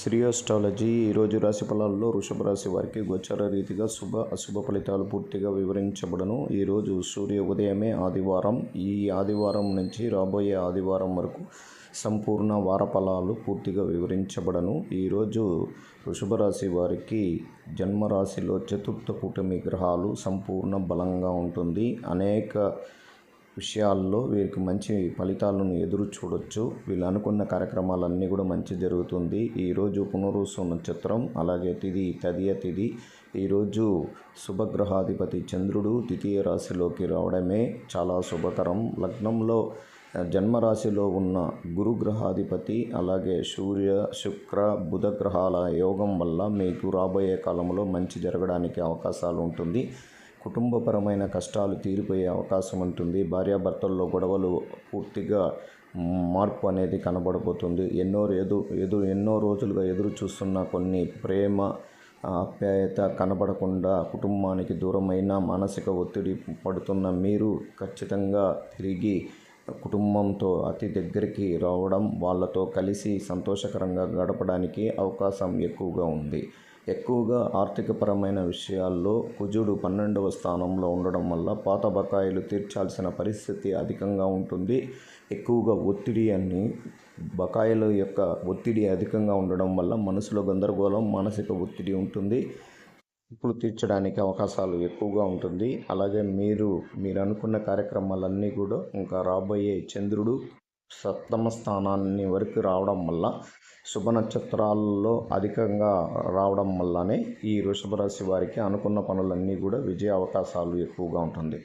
శ్రీయోస్ట్రాలజీ ఈరోజు రాశి ఫలాల్లో వృషభ రాశి వారికి గోచర రీతిగా శుభ అశుభ ఫలితాలు పూర్తిగా వివరించబడను. ఈరోజు సూర్య ఉదయమే ఆదివారం. ఈ ఆదివారం నుంచి రాబోయే ఆదివారం వరకు సంపూర్ణ వార ఫలాలు పూర్తిగా వివరించబడను. ఈరోజు వృషభ రాశి వారికి జన్మరాశిలో చతుర్థ కూటమి గ్రహాలు సంపూర్ణ బలంగా ఉంటుంది. అనేక విషయాల్లో వీరికి మంచి ఫలితాలను ఎదురు చూడొచ్చు. వీళ్ళు అనుకున్న కార్యక్రమాలన్నీ కూడా మంచి జరుగుతుంది. ఈరోజు పునరుసు నక్షత్రం అలాగే తిది తదియ తిది. ఈరోజు శుభగ్రహాధిపతి చంద్రుడు ద్వితీయ రాశిలోకి రావడమే చాలా శుభకరం లగ్నంలో జన్మరాశిలో ఉన్న గురుగ్రహాధిపతి అలాగే సూర్య శుక్ర బుధ గ్రహాల యోగం వల్ల మీకు రాబోయే కాలంలో మంచి జరగడానికి అవకాశాలు ఉంటుంది. కుటుంబపరమైన కష్టాలు తీరిపోయే అవకాశం ఉంటుంది. భార్యాభర్తల్లో గొడవలు పూర్తిగా మార్పు అనేది కనబడబోతుంది. ఎన్నో ఎదు ఎదు ఎన్నో రోజులుగా ఎదురు చూస్తున్న కొన్ని ప్రేమ ఆప్యాయత కనబడకుండా కుటుంబానికి దూరమైన మానసిక ఒత్తిడి పడుతున్న మీరు ఖచ్చితంగా తిరిగి కుటుంబంతో అతి దగ్గరికి రావడం వాళ్ళతో కలిసి సంతోషకరంగా గడపడానికి అవకాశం ఎక్కువగా ఉంది. ఎక్కువగా ఆర్థికపరమైన విషయాల్లో కుజుడు పన్నెండవ స్థానంలో ఉండడం వల్ల పాత బకాయిలు తీర్చాల్సిన పరిస్థితి అధికంగా ఉంటుంది. ఎక్కువగా ఒత్తిడి అని బకాయిల యొక్క ఒత్తిడి అధికంగా ఉండడం వల్ల మనసులో గందరగోళం మానసిక ఒత్తిడి ఉంటుంది. ఇప్పుడు తీర్చడానికి అవకాశాలు ఎక్కువగా ఉంటుంది. అలాగే మీరు మీరు అనుకున్న కార్యక్రమాలన్నీ కూడా ఇంకా రాబోయే చంద్రుడు సప్తమ స్థానాన్ని వరకు రావడం వల్ల శుభ నక్షత్రాల్లో అధికంగా రావడం వల్లనే ఈ వృషభ రాశి వారికి అనుకున్న పనులన్నీ కూడా విజయ అవకాశాలు ఎక్కువగా ఉంటుంది.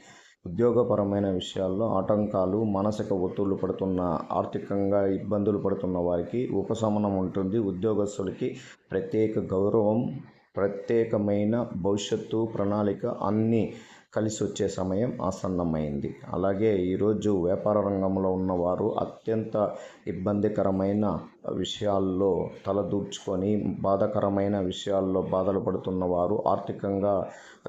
ఉద్యోగపరమైన విషయాల్లో ఆటంకాలు మానసిక ఒత్తిళ్ళు పడుతున్న ఆర్థికంగా ఇబ్బందులు పడుతున్న వారికి ఉపశమనం ఉంటుంది. ఉద్యోగస్తులకి ప్రత్యేక గౌరవం ప్రత్యేకమైన భవిష్యత్తు ప్రణాళిక అన్నీ కలిసి వచ్చే సమయం ఆసన్నమైంది. అలాగే ఈరోజు వ్యాపార రంగంలో ఉన్నవారు అత్యంత ఇబ్బందికరమైన విషయాల్లో తలదూర్చుకొని బాధాకరమైన విషయాల్లో బాధలు పడుతున్న వారు ఆర్థికంగా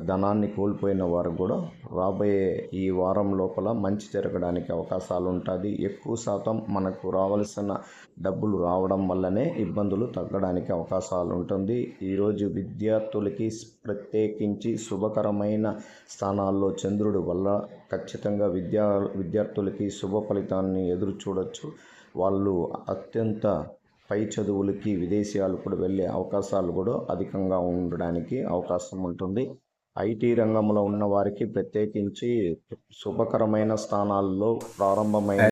ధనాన్ని కోల్పోయిన వారు కూడా రాబోయే ఈ వారం లోపల మంచి జరగడానికి అవకాశాలు ఉంటుంది ఎక్కువ శాతం మనకు రావలసిన డబ్బులు రావడం వల్లనే ఇబ్బందులు తగ్గడానికి అవకాశాలు ఉంటుంది ఈరోజు విద్యార్థులకి ప్రత్యేకించి శుభకరమైన స్థానాల్లో చంద్రుడి వల్ల ఖచ్చితంగా విద్యా విద్యార్థులకి శుభ ఫలితాన్ని ఎదురు చూడొచ్చు వాళ్ళు అత్యంత పై చదువులకి విదేశాలు కూడా వెళ్ళే అవకాశాలు కూడా అధికంగా ఉండడానికి అవకాశం ఉంటుంది. ఐటీ రంగంలో ఉన్న వారికి ప్రత్యేకించి శుభకరమైన స్థానాల్లో ప్రారంభమైన